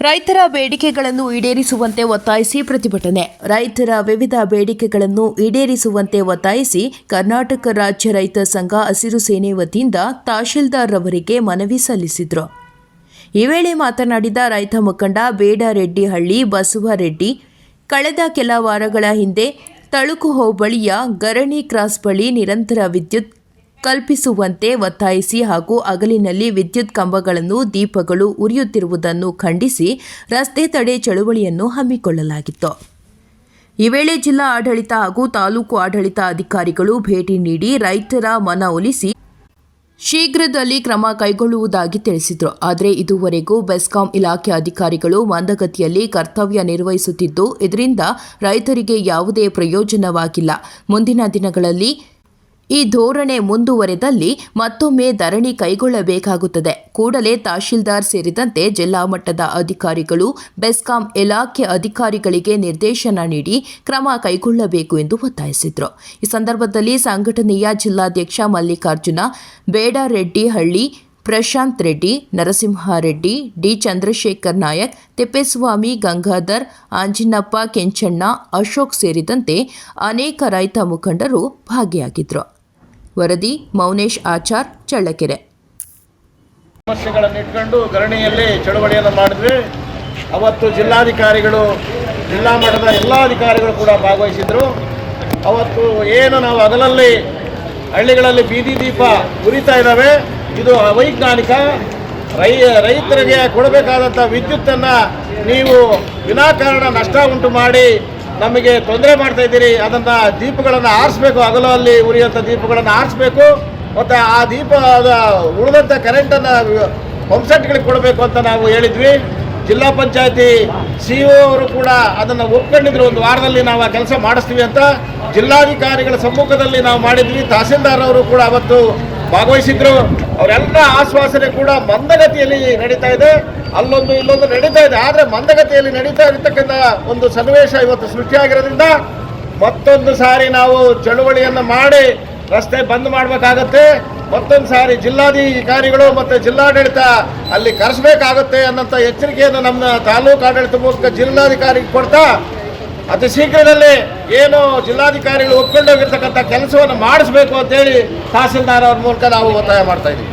ರೈತರ ಬೇಡಿಕೆಗಳನ್ನು ಈಡೇರಿಸುವಂತೆ ಒತ್ತಾಯಿಸಿ ಪ್ರತಿಭಟನೆ. ರೈತರ ವಿವಿಧ ಬೇಡಿಕೆಗಳನ್ನು ಈಡೇರಿಸುವಂತೆ ಒತ್ತಾಯಿಸಿ ಕರ್ನಾಟಕ ರಾಜ್ಯ ರೈತ ಸಂಘ ಹಸಿರು ಸೇನೆ ವತಿಯಿಂದ ತಹಶೀಲ್ದಾರ್ ರವರಿಗೆ ಮನವಿ ಸಲ್ಲಿಸಿದರು. ಈ ವೇಳೆ ಮಾತನಾಡಿದ ರೈತ ಮುಖಂಡ ಬೇಡರೆಡ್ಡಿಹಳ್ಳಿ ಬಸವರೆಡ್ಡಿ, ಕಳೆದ ಕೆಲ ವಾರಗಳ ಹಿಂದೆ ತಳುಕು ಹೋಬಳಿಯ ಗರಣಿ ಕ್ರಾಸ್ ಬಳಿ ನಿರಂತರ ವಿದ್ಯುತ್ ಕಲ್ಪಿಸುವಂತೆ ಒತ್ತಾಯಿಸಿ ಹಾಗೂ ಹಗಲಿನಲ್ಲಿ ವಿದ್ಯುತ್ ಕಂಬಗಳನ್ನು, ದೀಪಗಳು ಉರಿಯುತ್ತಿರುವುದನ್ನು ಖಂಡಿಸಿ ರಸ್ತೆ ತಡೆ ಚಳುವಳಿಯನ್ನು ಹಮ್ಮಿಕೊಳ್ಳಲಾಗಿತ್ತು. ಈ ವೇಳೆ ಜಿಲ್ಲಾ ಆಡಳಿತ ಹಾಗೂ ತಾಲೂಕು ಆಡಳಿತ ಅಧಿಕಾರಿಗಳು ಭೇಟಿ ನೀಡಿ ರೈತರ ಮನವೊಲಿಸಿ ಶೀಘ್ರದಲ್ಲಿ ಕ್ರಮ ಕೈಗೊಳ್ಳುವುದಾಗಿ ತಿಳಿಸಿದರು. ಆದರೆ ಇದುವರೆಗೂ ಬೆಸ್ಕಾಂ ಇಲಾಖೆ ಅಧಿಕಾರಿಗಳು ಮಂದಗತಿಯಲ್ಲಿ ಕರ್ತವ್ಯ ನಿರ್ವಹಿಸುತ್ತಿದ್ದು, ಇದರಿಂದ ರೈತರಿಗೆ ಯಾವುದೇ ಪ್ರಯೋಜನವಾಗಿಲ್ಲ. ಮುಂದಿನ ದಿನಗಳಲ್ಲಿ ಈ ಧೋರಣೆ ಮುಂದುವರೆದಲ್ಲಿ ಮತ್ತೊಮ್ಮೆ ಧರಣಿ ಕೈಗೊಳ್ಳಬೇಕಾಗುತ್ತದೆ. ಕೂಡಲೇ ತಹಶೀಲ್ದಾರ್ ಸೇರಿದಂತೆ ಜಿಲ್ಲಾ ಮಟ್ಟದ ಅಧಿಕಾರಿಗಳು, ಬೆಸ್ಕಾಂ ಇಲಾಖೆ ಅಧಿಕಾರಿಗಳಿಗೆ ನಿರ್ದೇಶನ ನೀಡಿ ಕ್ರಮ ಕೈಗೊಳ್ಳಬೇಕು ಎಂದು ಒತ್ತಾಯಿಸಿದರು. ಈ ಸಂದರ್ಭದಲ್ಲಿ ಸಂಘಟನೆಯ ಜಿಲ್ಲಾಧ್ಯಕ್ಷ ಮಲ್ಲಿಕಾರ್ಜುನ, ಬೇಡರೆಡ್ಡಿಹಳ್ಳಿ ಪ್ರಶಾಂತ್ ರೆಡ್ಡಿ, ನರಸಿಂಹಾರೆಡ್ಡಿ, ಡಿ ಚಂದ್ರಶೇಖರ್ ನಾಯಕ್, ತಿಪ್ಪೇಸ್ವಾಮಿ, ಗಂಗಾಧರ್, ಆಂಜಿನಪ್ಪ ಕೆಂಚಣ್ಣ, ಅಶೋಕ್ ಸೇರಿದಂತೆ ಅನೇಕ ರೈತ ಮುಖಂಡರು ಭಾಗಿಯಾಗಿದ್ದರು. ವರದಿ, ಮೌನೇಶ್ ಆಚಾರ್, ಚಳ್ಳಕೆರೆ. ಸಮಸ್ಯೆಗಳನ್ನು ಇಟ್ಕೊಂಡು ಗರಣಿಯಲ್ಲಿ ಚಳುವಳಿಯನ್ನು ಮಾಡಿದ್ವಿ. ಅವತ್ತು ಜಿಲ್ಲಾಧಿಕಾರಿಗಳು, ಜಿಲ್ಲಾ ಮಟ್ಟದ ಎಲ್ಲ ಅಧಿಕಾರಿಗಳು ಕೂಡ ಭಾಗವಹಿಸಿದ್ರು. ಅವತ್ತು ಏನು ನಾವು ಅದರಲ್ಲಿ ಹಳ್ಳಿಗಳಲ್ಲಿ ಬೀದಿ ದೀಪ ಉರಿತಾ ಇದ್ದಾವೆ, ಇದು ಅವೈಜ್ಞಾನಿಕ. ರೈ, ರೈತರಿಗೆ ಕೊಡಬೇಕಾದಂಥ ವಿದ್ಯುತ್ತನ್ನು ನೀವು ವಿನಾಕಾರಣ ನಷ್ಟ ಉಂಟು ಮಾಡಿ ನಮಗೆ ತೊಂದರೆ ಮಾಡ್ತಾ ಇದ್ದೀರಿ ಅದನ್ನು ದೀಪಗಳನ್ನು ಆರಿಸ್ಬೇಕು ಅಲ್ಲಿ ಉರಿಯುವಂಥ ದೀಪಗಳನ್ನು ಆರಿಸ್ಬೇಕು, ಮತ್ತು ಆ ದೀಪದ ಉಳಿದಂಥ ಕರೆಂಟನ್ನು ಪಂಪ್ಸೆಟ್ಗಳಿಗೆ ಕೊಡಬೇಕು ಅಂತ ನಾವು ಹೇಳಿದ್ವಿ. ಜಿಲ್ಲಾ ಪಂಚಾಯತಿ ಸಿ ಅವರು ಕೂಡ ಅದನ್ನು ಒಪ್ಕೊಂಡಿದ್ರು, ಒಂದು ವಾರದಲ್ಲಿ ನಾವು ಆ ಕೆಲಸ ಮಾಡಿಸ್ತೀವಿ ಅಂತ. ಜಿಲ್ಲಾಧಿಕಾರಿಗಳ ಸಮ್ಮುಖದಲ್ಲಿ ನಾವು ಮಾಡಿದ್ವಿ. ತಹಸೀಲ್ದಾರ್ ಅವರು ಕೂಡ ಅವತ್ತು ಭಾಗವಹಿಸಿದ್ರು. ಅವರೆಲ್ಲ ಆಶ್ವಾಸನೆ ಕೂಡ ಮಂದಗತಿಯಲ್ಲಿ ನಡೀತಾ ಇದೆ. ಅಲ್ಲೊಂದು ಇಲ್ಲೊಂದು ನಡೀತಾ ಇದೆ. ಆದರೆ ಮಂದಗತಿಯಲ್ಲಿ ನಡೀತಾ ಇರತಕ್ಕಂಥ ಒಂದು ಸನ್ನಿವೇಶ ಇವತ್ತು ಸೃಷ್ಟಿಯಾಗಿರೋದ್ರಿಂದ ಮತ್ತೊಂದು ಸಾರಿ ನಾವು ಚಳುವಳಿಯನ್ನು ಮಾಡಿ ರಸ್ತೆ ಬಂದ್ ಮಾಡಬೇಕಾಗತ್ತೆ. ಮತ್ತೊಂದು ಸಾರಿ ಜಿಲ್ಲಾಧಿಕಾರಿಗಳು ಮತ್ತು ಜಿಲ್ಲಾಡಳಿತ ಅಲ್ಲಿ ಕರೆಸಬೇಕಾಗುತ್ತೆ ಅನ್ನೋಂಥ ಎಚ್ಚರಿಕೆಯನ್ನು ನಮ್ಮ ತಾಲೂಕು ಆಡಳಿತ ಮೂಲಕ ಜಿಲ್ಲಾಧಿಕಾರಿಗೆ ಕೊಡ್ತಾ ಅತಿ ಶೀಘ್ರದಲ್ಲಿ ಏನು ಜಿಲ್ಲಾಧಿಕಾರಿಗಳು ಒಪ್ಕೊಂಡೋಗಿರ್ತಕ್ಕಂಥ ಕೆಲಸವನ್ನು ಮಾಡಿಸ್ಬೇಕು ಅಂತೇಳಿ ತಹಸೀಲ್ದಾರ್ ಅವ್ರ ಮೂಲಕ ನಾವು ಒತ್ತಾಯ ಮಾಡ್ತಾ ಇದ್ದೀವಿ.